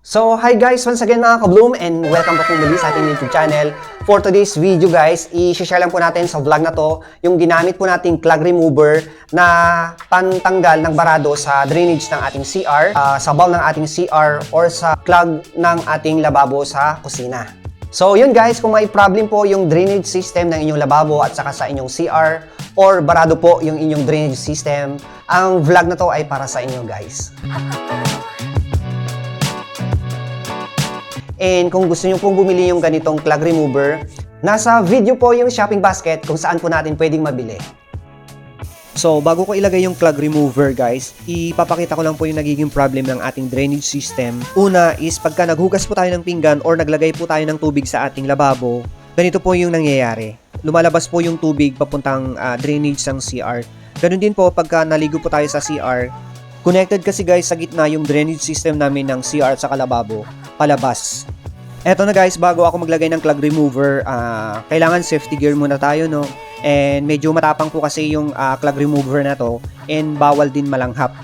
So, hi guys! Once again mga ka-bloom and welcome back muli sa ating YouTube channel. For today's video guys, i-share lang po natin sa vlog na to yung ginamit po nating clog remover na pantanggal ng barado sa drainage ng ating CR, ah, sa bowl ng ating CR or sa clog ng ating lababo sa kusina. So yun guys, kung may problem po yung drainage system ng inyong lababo at saka sa inyong CR or barado po yung inyong drainage system, ang vlog na to ay para sa inyo guys. And kung gusto nyo pong bumili yung ganitong clog remover, nasa video po yung shopping basket kung saan po natin pwedeng mabili. So, bago ko ilagay yung clog remover, guys, ipapakita ko lang po yung nagiging problem ng ating drainage system. Una is pagka naghugas po tayo ng pinggan or naglagay po tayo ng tubig sa ating lababo, ganito po yung nangyayari. Lumalabas po yung tubig papuntang ah, drainage ng CR. Ganun din po pagka naligo po tayo sa CR, connected kasi guys sa gitna yung drainage system namin ng CR at sa lababo, palabas. Eto na guys, bago ako maglagay ng clog remover, ah, kailangan safety gear muna tayo, no? And medyo matapang po kasi yung ah, clog remover na to and bawal din malanghap.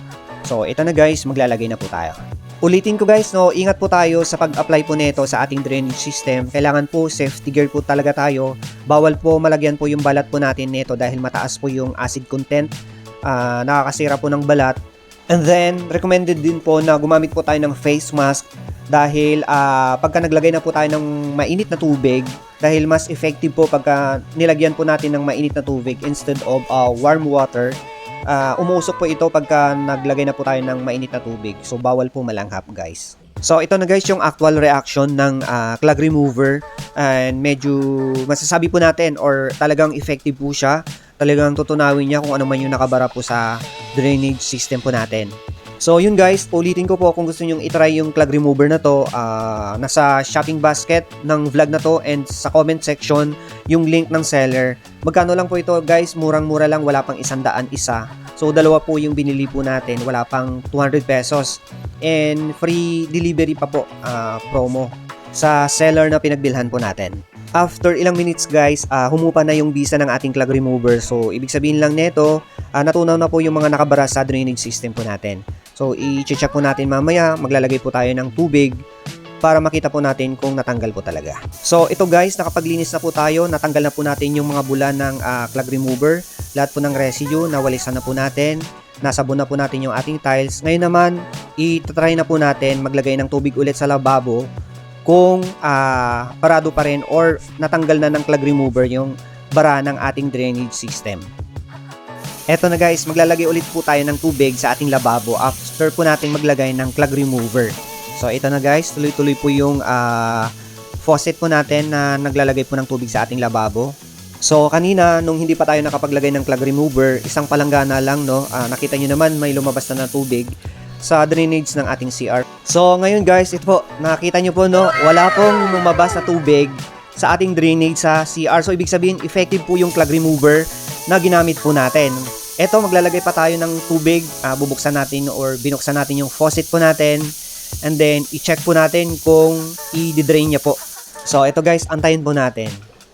So, ito na guys, maglalagay na po tayo. Ulitin ko guys, no, ingat po tayo sa pag-apply po nito sa ating drainage system. Kailangan po safety gear po talaga tayo. Bawal po malagyan po yung balat po natin nito dahil mataas po yung acid content. Ah, nakakasira po ng balat. And then, recommended din po na gumamit po tayo ng face mask dahil ah, pagka naglagay na po tayo ng mainit na tubig, dahil mas effective po pagka nilagyan po natin ng mainit na tubig instead of ah, warm water, ah, umuusok po ito pagka naglagay na po tayo ng mainit na tubig. So, bawal po malanghap, guys. So, ito na guys yung actual reaction ng ah, clog remover and medyo masasabi po natin or talagang effective po siya. Talagang tutunawin niya kung ano man yung nakabara po sa drainage system po natin. So yun guys, ulitin ko po kung gusto nyong itry yung clog remover na to, ah, nasa shopping basket ng vlog na to and sa comment section yung link ng seller. Magkano lang po ito guys, murang-mura lang, wala pang isang daan isa. So dalawa po yung binili po natin, wala pang 200 pesos. And free delivery pa po, ah, promo sa seller na pinagbilhan po natin. After ilang minutes guys, ah, humupa na yung bisa ng ating clog remover. So ibig sabihin lang nito, ah, natunaw na po yung mga nakabara sa drainage system po natin. So, i-check po natin mamaya, maglalagay po tayo ng tubig para makita po natin kung natanggal po talaga. So, ito guys, nakapaglinis na po tayo, natanggal na po natin yung mga bula ng ah, clog remover, lahat po ng residue, nawalisan na po natin, nasabon na po natin yung ating tiles. Ngayon naman, itatry na po natin maglagay ng tubig ulit sa lababo kung ah, parado pa rin or natanggal na ng clog remover yung bara ng ating drainage system. Eto na guys, maglalagay ulit po tayo ng tubig sa ating lababo after po natin maglagay ng clog remover. So ito na guys, tuloy-tuloy po yung ah, faucet po natin na naglalagay po ng tubig sa ating lababo. So kanina, nung hindi pa tayo nakapaglagay ng clog remover, isang palanggana lang, no? Ah, nakita nyo naman, may lumabas na na tubig sa drainage ng ating CR. So ngayon guys, ito po, nakita nyo po, no? Wala pong lumabas na tubig sa ating drainage sa CR. So ibig sabihin, effective po yung clog remover na ginamit po natin. Eto, maglalagay pa tayo ng tubig, ah, bubuksan natin or binuksan natin yung faucet po natin. And then, i-check po natin kung i-drain niya po. So, ito guys, antayin po natin.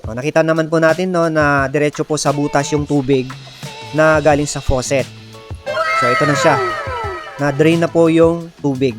O, nakita naman po natin no, na diretso po sa butas yung tubig na galing sa faucet. So, ito na siya. Na-drain na po yung tubig.